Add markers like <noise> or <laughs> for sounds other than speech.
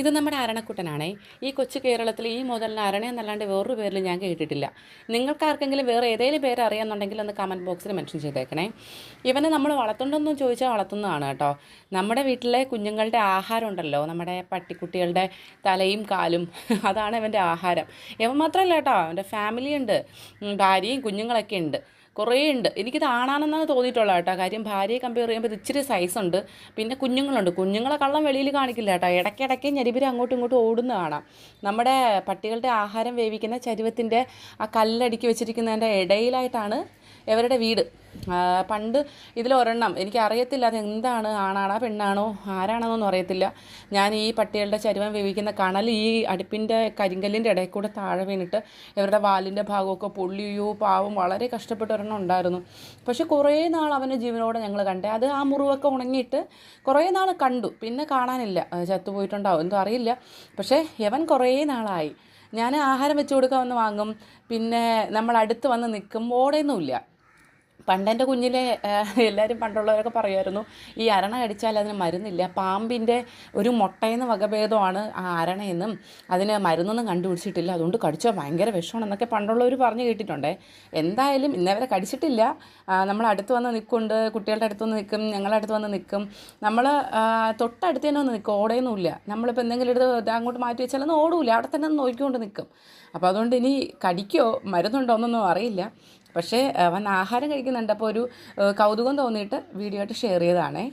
ഇത് നമ്മുടെ അരണക്കുട്ടനാണേ. ഈ കൊച്ചു കേരളത്തിൽ ഈ മുതലിന് അരണ എന്നല്ലാണ്ട് വേറൊരു പേരിൽ ഞാൻ കേട്ടിട്ടില്ല. നിങ്ങൾക്ക് ആർക്കെങ്കിലും വേറെ ഏതെങ്കിലും പേര് അറിയാമെന്നുണ്ടെങ്കിൽ ഒന്ന് കമന്റ് ബോക്സിൽ മെൻഷൻ ചെയ്തേക്കണേ. ഇവനെ നമ്മൾ വളർത്തുന്നുണ്ടെന്ന് ചോദിച്ചാൽ വളർത്തുന്നതാണ് കേട്ടോ. നമ്മുടെ വീട്ടിലെ കുഞ്ഞുങ്ങളുടെ ആഹാരം ഉണ്ടല്ലോ നമ്മുടെ പട്ടിക്കുട്ടികളുടെ തലയും കാലും <laughs> അതാണ് ഇവന്റെ ആഹാരം. ഇവൻ മാത്രമല്ല കേട്ടോ. അവന്റെ ഫാമിലി ഉണ്ട്. ഭാര്യയും കുഞ്ഞുങ്ങളൊക്കെ ഉണ്ട്. കുറേ ഉണ്ട് എനിക്കിത് ആണാണെന്നാണ് തോന്നിയിട്ടുള്ളത് കേട്ടോ. കാര്യം ഭാര്യയെ കമ്പയർ ചെയ്യുമ്പോൾ ഇച്ചിരി സൈസ് ഉണ്ട്. പിന്നെ കുഞ്ഞുങ്ങളുണ്ട്. കുഞ്ഞുങ്ങളെ കള്ളം വെളിയിൽ കാണിക്കില്ല കേട്ടോ. ഇടയ്ക്കിടയ്ക്ക് ഞെരിപിരി അങ്ങോട്ടും ഇങ്ങോട്ടും ഓടുന്ന കാണാം. നമ്മുടെ പട്ടികളുടെ ആഹാരം വേവിക്കുന്ന ചരുവത്തിന്റെ ആ കല്ലടുക്കി വെച്ചിരിക്കുന്നതിന്റെ ഇടയിലായിട്ടാണ് ഇവരുടെ വീട്? പണ്ട് ഇതിലൊരെണ്ണം. എനിക്ക് അറിയത്തില്ല അത് എന്താണ് ആണാണോ പെണ്ണാണോ ആരാണെന്നൊന്നും അറിയത്തില്ല. ഞാൻ ഈ പട്ടികളുടെ ചരുവം വേവിക്കുന്ന കണൽ ഈ അടുപ്പിന്റെ കരിങ്കല്ലിന്റെ ഇടയിൽ കൂടെ താഴെ വീണിട്ട് ഇവരുടെ വാലിന്റെ ഭാഗമൊക്കെ പൊള്ളിയോ പാവം വളരെ കഷ്ടപ്പെട്ട ഒരെണ്ണം ഉണ്ടായിരുന്നു. പക്ഷെ കുറേ നാൾ അവന്റെ ജീവനോടെ ഞങ്ങൾ കണ്ടേ. അത് ആ മുറിവൊക്കെ ഉണങ്ങിയിട്ട് കുറേ നാൾ കണ്ടു. പിന്നെ കാണാനില്ല. ചത്തുപോയിട്ടുണ്ടാവും. എന്തോ അറിയില്ല. പക്ഷേ യവൻ കുറേ നാളായി. ഞാൻ ആഹാരം വെച്ച് കൊടുക്കാൻ വന്ന് വാങ്ങും. പിന്നെ നമ്മൾ അടുത്ത് വന്ന് നിൽക്കും. ഓടയൊന്നുമില്ല. പണ്ടെന്റെ കുഞ്ഞിലെ എല്ലാവരും പണ്ടുള്ളവരൊക്കെ പറയുമായിരുന്നു ഈ അരണ കടിച്ചാൽ അതിന് മരുന്നില്ല. പാമ്പിന്റെ ഒരു മുട്ടയെന്ന് വകഭേദമാണ് ആ അരണയെന്നും അതിന് മരുന്നൊന്നും കണ്ടുപിടിച്ചിട്ടില്ല. അതുകൊണ്ട് കടിച്ചാൽ ഭയങ്കര വിഷമാണെന്നൊക്കെ പണ്ടുള്ളവർ പറഞ്ഞു കേട്ടിട്ടുണ്ട്. എന്തായാലും ഇന്നവരെ കടിച്ചിട്ടില്ല. നമ്മൾ അടുത്ത് വന്ന് നിൽക്കുന്നുണ്ട് കുട്ടികളുടെ അടുത്ത് വന്ന് നിൽക്കും. ഞങ്ങളുടെ അടുത്ത് വന്ന് നിൽക്കും. നമ്മൾ തൊട്ടടുത്ത് തന്നെ വന്ന് നിൽക്കും. ഓടയൊന്നുമില്ല. നമ്മളിപ്പോൾ എന്തെങ്കിലും എടുത്ത് അങ്ങോട്ട് മാറ്റി വെച്ചാലൊന്നും ഓടൂല അവിടെ തന്നെ നോക്കിക്കൊണ്ട് നിൽക്കും. അപ്പോൾ അതുകൊണ്ട് ഇനി കടിക്കോ? മരുന്നുണ്ടോ? എന്നൊന്നും അറിയില്ല. പക്ഷേ അവൻ ആഹാരം കഴിക്കുന്നുണ്ട്. അപ്പോൾ ഒരു കൗതുകം തോന്നിയിട്ട് വീഡിയോ ആയിട്ട് ഷെയർ ചെയ്തതാണേ.